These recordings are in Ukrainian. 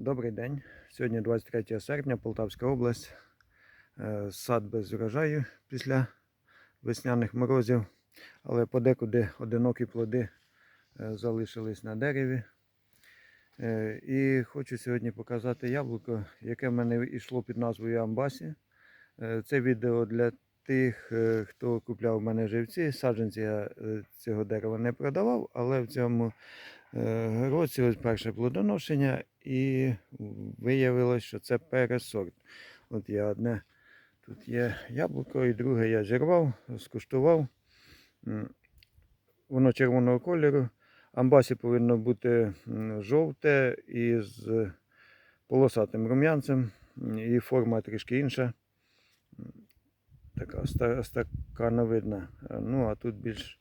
Добрий день. Сьогодні 23 серпня, Полтавська область. Е, Сад без врожаю після весняних морозів, але подекуди одинокі плоди е, залишились на дереві. Е, І хочу сьогодні показати яблуко, яке в мене йшло під назвою Амбасі. Це відео для тих, е, хто купляв у мене живці. Саджанці я е, цього дерева не продавав, але в цьому е, році ось перше плодоношення і виявилось, що це пересорт. От я одне тут є яблуко, і друге я зірвав, скуштував. Воно червоного кольору. Амбасі повинно бути жовте із полосатим рум'янцем, і форма трішки інша. Така ста- стакановидна. Е, Ну, а тут більш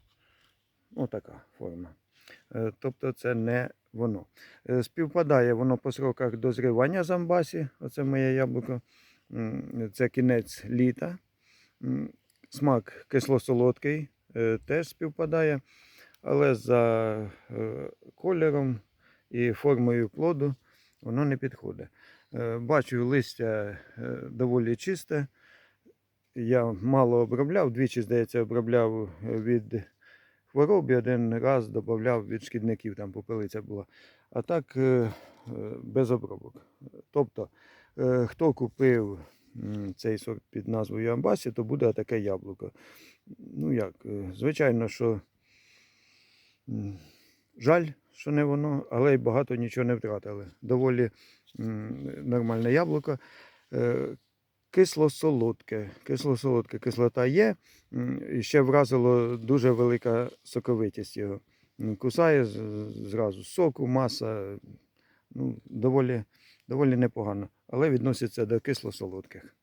ну, форма. Е, Тобто це не воно. Е, Співпадає воно по сроках дозрівання з амбасі. Оце моє яблуко. Це кінець літа. Смак кисло-солодкий теж співпадає, але за кольором і формою плоду воно не підходить. Бачу, листя доволі чисте. Я мало обробляв, двічі, здається, обробляв е, від хвороб і один раз додавав від шкідників, там попелиця була. А так е, е, без обробок. Тобто, хто купив цей сорт під назвою Амбасі, то буде таке яблуко. Ну як, звичайно, що жаль, що не воно, але й багато нічого не втратили. Доволі нормальне яблуко. Кисло-солодке. Кисло-солодке кислота є. І ще вразило дуже велика соковитість його. Кусає зразу соку, маса. Ну, доволі, доволі непогано, але відноситься до кисло-солодких.